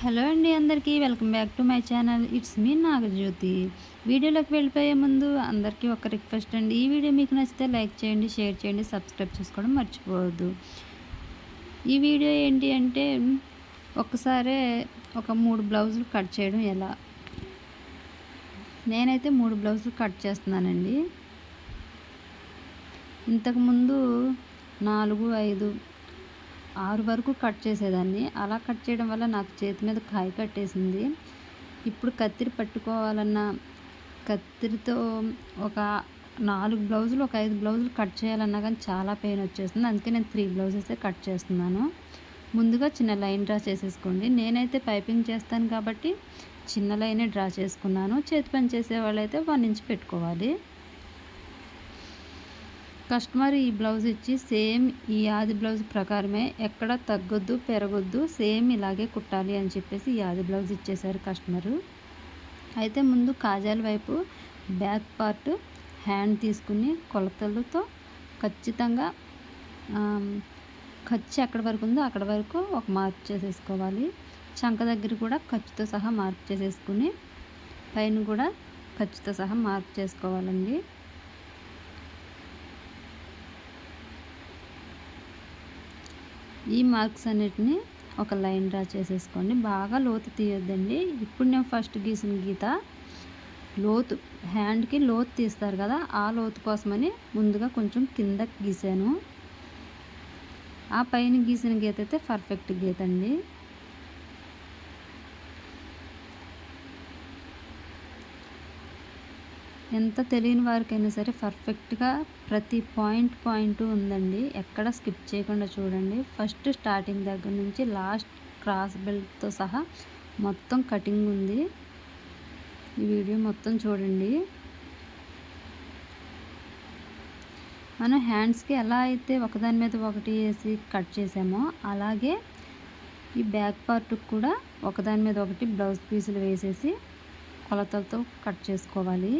Hello అండి అందరికీ welcome back to my channel. It's me Nagajyothi. వీడియోలోకి వెళ్ళిపోయే ముందు అందరికీ ఒక రిక్వెస్ట్ అండి. ఈ వీడియో మీకు నచ్చితే లైక్ చేయండి షేర్ చేయండి సబ్స్క్రైబ్ చేసుకోవడం మర్చిపోవద్దు. ఈ వీడియో ఏంటి అంటే ఒక్కసారే ఒక మూడు బ్లౌజులు కట్ చేయడం ఎలా? నేనైతే మూడు బ్లౌజులు కట్ చేస్తున్నానండి. ఇంతకుముందు నాలుగు ఐదు ఆరు వరకు కట్ చేసేదాన్ని. అలా కట్ చేయడం వల్ల నాకు చేతి మీద కాయ కట్టేసింది. ఇప్పుడు కత్తిరి పట్టుకోవాలన్న కత్తిరితో ఒక నాలుగు బ్లౌజులు ఒక ఐదు బ్లౌజులు కట్ చేయాలన్నా కానీ చాలా పెయిన్ వచ్చేస్తుంది. అందుకే నేను త్రీ బ్లౌజెస్ కట్ చేస్తున్నాను. ముందుగా చిన్న లైన్ డ్రా చేసేసుకోండి. నేనైతే పైపింగ్ చేస్తాను కాబట్టి చిన్న లైనే డ్రా చేసుకున్నాను. చేతి పని చేసే వాళ్ళైతే వన్ ఇంచ్ పెట్టుకోవాలి. కస్టమర్ ఈ బ్లౌజ్ ఇచ్చి సేమ్ ఈ ఆది బ్లౌజ్ ప్రకారమే ఎక్కడ తగ్గొద్దు పెరగొద్దు సేమ్ ఇలాగే కుట్టాలి అని చెప్పేసి ఈ ఆది బ్లౌజ్ ఇచ్చేశారు కస్టమరు. అయితే ముందు కాజాల వైపు బ్యాక్ పార్ట్ హ్యాండ్ తీసుకుని కొలతలతో ఖచ్చితంగా ఖర్చు ఎక్కడ వరకు ఉందో అక్కడ వరకు ఒక మార్క్ చేసేసుకోవాలి. చంక దగ్గర కూడా ఖర్చుతో సహా మార్క్ చేసేసుకుని పైన కూడా ఖర్చుతో సహా మార్క్ చేసుకోవాలండి. ఈ మార్క్స్ అన్నిటిని ఒక లైన్ డ్రా చేసేసుకోండి. బాగా లోతు తీయొద్దండి. ఇప్పుడు నేను ఫస్ట్ గీసిన గీత లోతు హ్యాండ్కి లోతు తీస్తారు కదా ఆ లోతు కోసమని ముందుగా కొంచెం కింద గీసాను. ఆ పైన గీసిన గీత అయితే పర్ఫెక్ట్ గీత అండి. ఎంత తెలియని వారికైనా సరే పర్ఫెక్ట్గా ప్రతి పాయింట్ పాయింట్ ఉందండి. ఎక్కడ స్కిప్ చేయకుండా చూడండి. ఫస్ట్ స్టార్టింగ్ దగ్గర నుంచి లాస్ట్ క్రాస్ బెల్ట్తో సహా మొత్తం కటింగ్ ఉంది. ఈ వీడియో మొత్తం చూడండి. మనం హ్యాండ్స్కి ఎలా అయితే ఒకదాని మీద ఒకటి వేసి కట్ చేసామో అలాగే ఈ బ్యాక్ పార్ట్కి కూడా ఒకదాని మీద ఒకటి బ్లౌజ్ పీసులు వేసేసి కొలతలతో కట్ చేసుకోవాలి.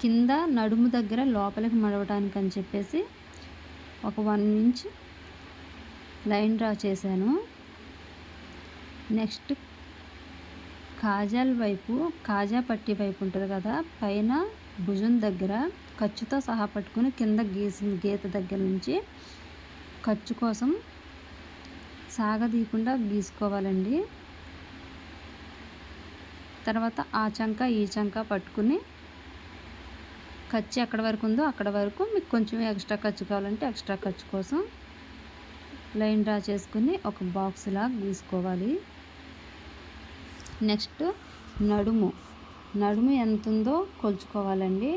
కింద నడుము దగ్గర లోపలికి మడవటానికి అని చెప్పేసి ఒక వన్ ఇంచ్ లైన్ డ్రా చేశాను. నెక్స్ట్ కాజాల వైపు కాజా పట్టి వైపు ఉంటుంది కదా పైన భుజం దగ్గర ఖర్చుతో సహా పట్టుకుని కింద గీసిన గీత దగ్గర నుంచి ఖర్చు కోసం సాగదీయకుండా గీసుకోవాలండి. తర్వాత ఆ చంక ఈ చంక పట్టుకుని ఖర్చు ఎక్కడ వరకు ఉందో అక్కడ వరకు మీకు కొంచెం ఎక్స్ట్రా ఖర్చు కావాలంటే ఎక్స్ట్రా ఖర్చు కోసం లైన్ డ్రా చేసుకుని ఒక బాక్స్ లాగా గీసుకోవాలి నెక్స్ట్ నడుము. నడుము ఎంత ఉందో కొలుచుకోవాలండి.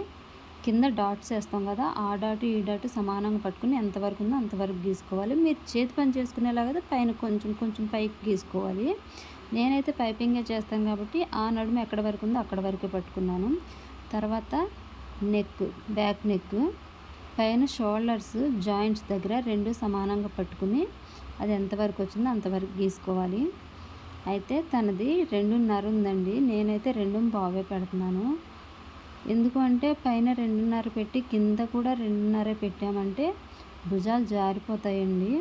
కింద డాట్స్ వేస్తాం కదా ఆ డాట్ ఈ డాట్ సమానంగా పట్టుకుని ఎంతవరకు ఉందో అంతవరకు గీసుకోవాలి. మీరు చేతి పని చేసుకునేలాగా పైన కొంచెం కొంచెం పైకి గీసుకోవాలి. నేనైతే పైపింగే చేస్తాను కాబట్టి ఆ నడుము ఎక్కడ వరకు ఉందో అక్కడ వరకు పట్టుకున్నాను. తర్వాత నెక్ బ్యాక్ నెక్ పైన షోల్డర్స్ జాయింట్స్ దగ్గర రెండు సమానంగా పట్టుకుని అది ఎంతవరకు వచ్చిందో అంతవరకు గీసుకోవాలి. అయితే తనది రెండున్నర ఉందండి. నేనైతే రెండు బావే పెడుతున్నాను. ఎందుకు అంటే పైన రెండున్నర పెట్టి కింద కూడా రెండున్నర పెట్టామంటే భుజాలు జారిపోతాయండి.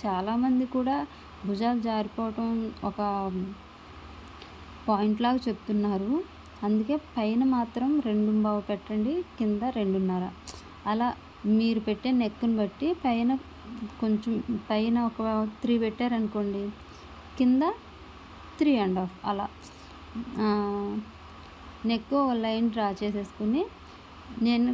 చాలామంది కూడా భుజాలు జారిపోవటం ఒక పాయింట్ లాగా చెప్తున్నారు. అందుకే పైన మాత్రం రెండు బావు పెట్టండి కింద రెండున్నర. అలా మీరు పెట్టే నెక్ని బట్టి పైన కొంచెం పైన ఒక త్రీ పెట్టారనుకోండి కింద త్రీ అండ్ హాఫ్ అలా. నెక్ ఒక లైన్ డ్రా చేసేసుకుని నేను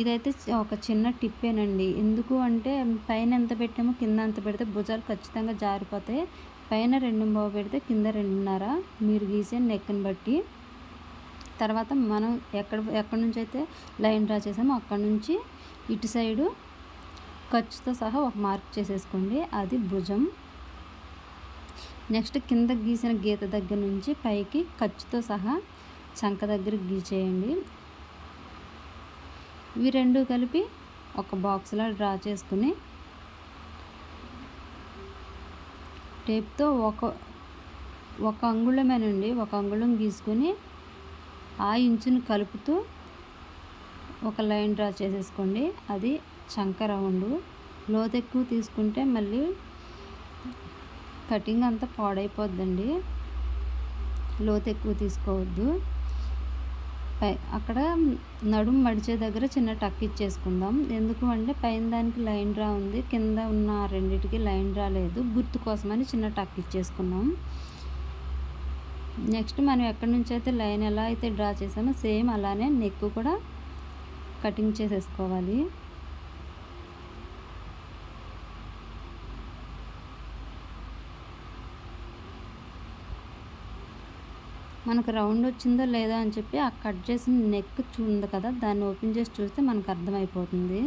ఇదైతే ఒక చిన్న టిప్పేనండి. ఎందుకు అంటే పైన ఎంత పెట్టామో కింద ఎంత పెడితే భుజాలు ఖచ్చితంగా జారిపోతాయి. పైన రెండు బావు పెడితే కింద రెండున్నర. మీరు గీసే నెక్ని బట్టి తర్వాత మనం ఎక్కడ ఎక్కడి నుంచి అయితే లైన్ డ్రా చేసామో అక్కడ నుంచి ఇటు సైడు ఖర్చుతో సహా ఒక మార్క్ చేసేసుకోండి. అది భుజం. నెక్స్ట్ కింద గీసిన గీత దగ్గర నుంచి పైకి ఖర్చుతో సహా చంక దగ్గర గీచేయండి. ఇవి రెండు కలిపి ఒక బాక్స్లో డ్రా చేసుకుని టేప్తో ఒక ఒక అంగుళమేనండి. ఒక అంగుళం గీసుకొని ఆ ఇంచుని కలుపుతూ ఒక లైన్ డ్రా చేసేసుకోండి. అది చంక రౌండ్ లోతు ఎక్కువ తీసుకుంటే మళ్ళీ కటింగ్ అంతా పాడైపోద్దండి. లోతు ఎక్కువ తీసుకోవద్దు. పై అక్కడ నడుము మడిచే దగ్గర చిన్న టక్ ఇచ్చేసుకుందాం. ఎందుకు అంటే పైన దానికి లైన్ డ్రా ఉంది. కింద ఉన్న రెండిటికి లైన్ డ్రా లేదు. గుర్తు కోసమని చిన్న టక్ ఇచ్చేసుకున్నాం. నెక్స్ట్ మనం ఎక్కడి నుంచి అయితే లైన్ ఎలా అయితే డ్రా చేసామో సేమ్ అలానే నెక్ కూడా కటింగ్ చేసేసుకోవాలి. మనకు రౌండ్ వచ్చిందో లేదో అని చెప్పి ఆ కట్ చేసిన నెక్ ఉంది కదా దాన్ని ఓపెన్ చేసి చూస్తే మనకు అర్థమైపోతుంది.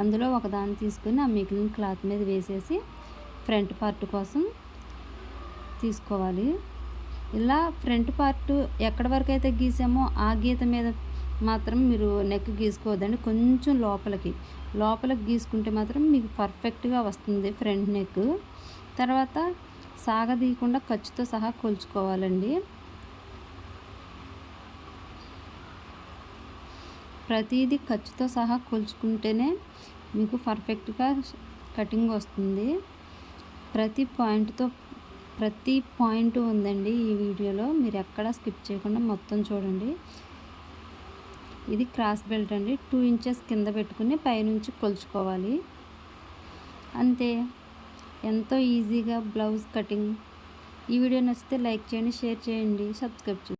అందులో ఒకదాన్ని తీసుకుని తీసుకొని ఆ మిగిలిన క్లాత్ మీద వేసేసి ఫ్రంట్ పార్ట్ కోసం తీసుకోవాలి. ఇలా ఫ్రంట్ పార్ట్ ఎక్కడి వరకు అయితే గీసామో ఆ గీత మీద మాత్రం మీరు నెక్ గీసుకోవద్దండి. కొంచెం లోపలికి. లోపలికి గీసుకుంటే మాత్రం మీకు పర్ఫెక్ట్గా వస్తుంది ఫ్రంట్ నెక్ తర్వాత సాగదీయకుండా ఖర్చుతో సహా కొలుచుకోవాలండి. ప్రతిదీ ఖర్చుతో సహా కొలుచుకుంటేనే మీకు పర్ఫెక్ట్గా కటింగ్ వస్తుంది. ప్రతి పాయింట్తో ప్రతి పాయింట్ ఉందండి ఈ వీడియోలో. మీరు ఎక్కడ స్కిప్ చేయకుండా మొత్తం చూడండి. ఇది క్రాస్ బెల్ట్ అండి. టూ ఇంచెస్ కింద పెట్టుకుని పైనుంచి కొలుచుకోవాలి. అంతే. ఎంతో ఈజీగా బ్లౌజ్ కటింగ్. ఈ వీడియో నచ్చితే లైక్ చేయండి షేర్ చేయండి సబ్స్క్రైబ్ చేయండి.